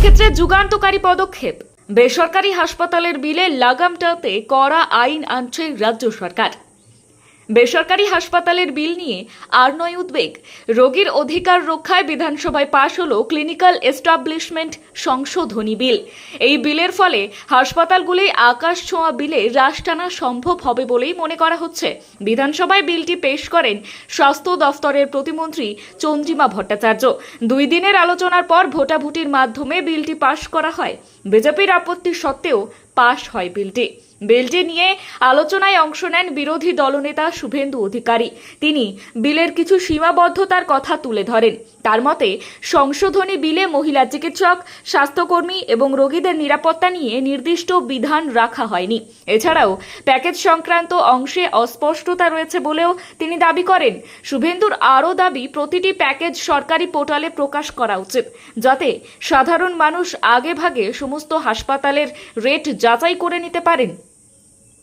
ক্ষেত্রে যুগান্তকারী পদক্ষেপ। বেসরকারি হাসপাতালের বিলে লাগামটাতে করা আইন আনছে রাজ্য সরকার। বেসরকারি হাসপাতালের বিল নিয়ে আর নয় উদ্বেগ। রোগীর অধিকার রক্ষায় বিধানসভায় পাশ হল ক্লিনিক্যাল এস্টাবলিশমেন্ট সংশোধনী বিল। এই বিলের ফলে হাসপাতালগুলি আকাশ ছোঁয়া বিলে হ্রাস টানা সম্ভব হবে বলেই মনে করা হচ্ছে। বিধানসভায় বিলটি পেশ করেন স্বাস্থ্য দফতরের প্রতিমন্ত্রী চন্দ্রিমা ভট্টাচার্য। দুই দিনের আলোচনার পর ভোটাভুটির মাধ্যমে বিলটি পাশ করা হয়। বিজেপির আপত্তি সত্ত্বেও পাশ হয় বিলটি। বিলটি নিয়ে আলোচনায় অংশ নেন বিরোধী দলনেতা শুভেন্দু অধিকারী। তিনি বিলের কিছু সীমাবদ্ধতার কথা তুলে ধরেন। তার মতে, সংশোধনী বিলে মহিলা চিকিৎসক, স্বাস্থ্যকর্মী এবং রোগীদের নিরাপত্তা নিয়ে নির্দিষ্ট বিধান রাখা হয়নি। এছাড়াও, প্যাকেজ সংক্রান্ত অংশে অস্পষ্টতা রয়েছে বলেও তিনি দাবি করেন। শুভেন্দুর আরও দাবি, প্রতিটি প্যাকেজ সরকারি পোর্টালে প্রকাশ করা উচিত, যাতে সাধারণ মানুষ আগেভাগে সমস্ত হাসপাতালের রেট যাচাই করে নিতে পারেন।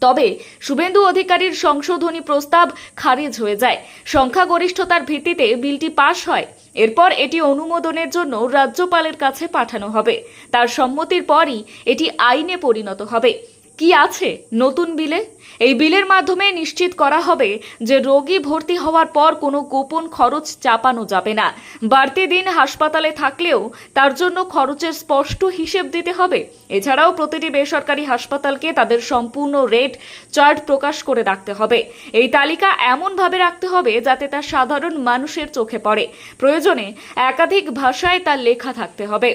তবে শুভেন্দু অধিকারীর সংশোধনী প্রস্তাব খারিজ হয়ে যায়। সংখ্যাগরিষ্ঠতার ভিত্তিতে বিলটি পাশ হয়। এরপর এটি অনুমোদনের জন্য রাজ্যপালের কাছে পাঠানো হবে। তার সম্মতির পরই এটি আইনে পরিণত হবে। কি আছে নতুন বিলে? এই বিলের মাধ্যমে নিশ্চিত করা হবে যে রোগী ভর্তি হওয়ার পর কোনো গোপন খরচ চাপানো যাবে না। বাড়তি দিন হাসপাতালে থাকলেও তার জন্য খরচের স্পষ্ট হিসেব দিতে হবে। এছাড়াও প্রতিটি বেসরকারি হাসপাতালকে তাদের সম্পূর্ণ রেট চার্ট প্রকাশ করে রাখতে হবে। এই তালিকা এমনভাবে রাখতে হবে যাতে তা সাধারণ মানুষের চোখে পড়ে। প্রয়োজনে একাধিক ভাষায় তা লেখা থাকতে হবে।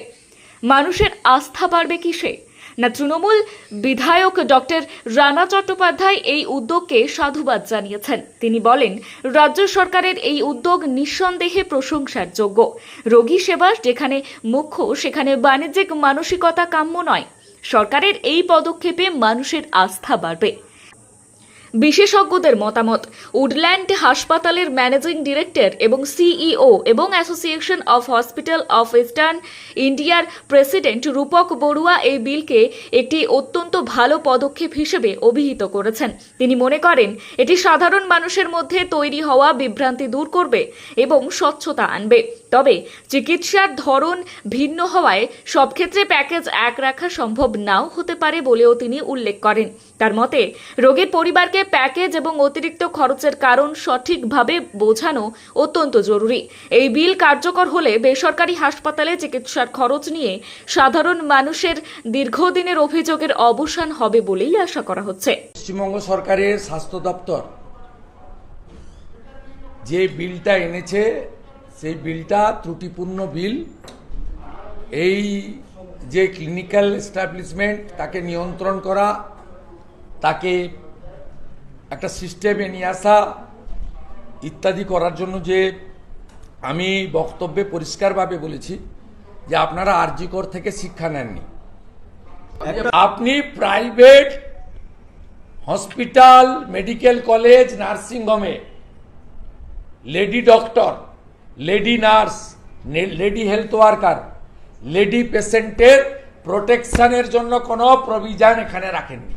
মানুষের আস্থা বাড়বে কিসে? না তৃণমূল বিধায়ক ডক্টর রানা চট্টোপাধ্যায় এই উদ্যোগকে সাধুবাদ জানিয়েছেন। তিনি বলেন, রাজ্য সরকারের এই উদ্যোগ নিঃসন্দেহে প্রশংসার যোগ্য রোগী সেবা যেখানে মুখ্য, সেখানে বাণিজ্যিক মানসিকতা কাম্য নয়। সরকারের এই পদক্ষেপে মানুষের আস্থা বাড়বে। বিশেষজ্ঞদের মতামত। উডল্যান্ড হাসপাতালের ম্যানেজিং ডিরেক্টর এবং সিইও এবং association of hospital of eastern ইন্ডিয়ার প্রেসিডেন্ট রূপক বড়ুয়া এই বিলকে একটি অত্যন্ত ভালো পদক্ষেপ হিসেবে অভিহিত করেছেন। তিনি মনে করেন, এটি সাধারণ মানুষের মধ্যে তৈরি হওয়া বিভ্রান্তি দূর করবে এবং স্বচ্ছতা আনবে। তবে চিকিৎসার ধরন ভিন্ন হওয়ায় সব ক্ষেত্রে প্যাকেজ এক রাখা সম্ভব নাও হতে পারে বলেও তিনি উল্লেখ করেন। তার মতে, রোগীর পরিবারকে প্যাকেজ এবং অতিরিক্ত খরচের কারণ সঠিকভাবে বোঝানো অত্যন্ত জরুরি। এই বিল কার্যকর হলে বেসরকারি হাসপাতালে চিকিৎসার খরচ নিয়ে সাধারণ মানুষের দীর্ঘদিনের অভিযোগের অবসান হবে বলেই আশা করা হচ্ছে। পশ্চিমবঙ্গ সরকারের স্বাস্থ্য দপ্তর যে বিলটা এনেছে সেই বিলটা, ত্রুটিপূর্ণ বিল, এই যে ক্লিনিক্যাল এস্টাবলিশমেন্ট তাকে নিয়ন্ত্রণ করা, তাকে একটা সিস্টেমে নিয়ে আসা, ইত্যাদি করার জন্য যে আমি বক্তব্যে পরিষ্কারভাবে বলেছি যে আপনারা আরজিকর থেকে শিক্ষা নেননি। আপনি private hospital medical college nursing হোমে lady doctor lady nurse lady health worker lady পেশেন্টের প্রোটেকশনের জন্য কোনো প্রভিজন এখানে রাখেননি।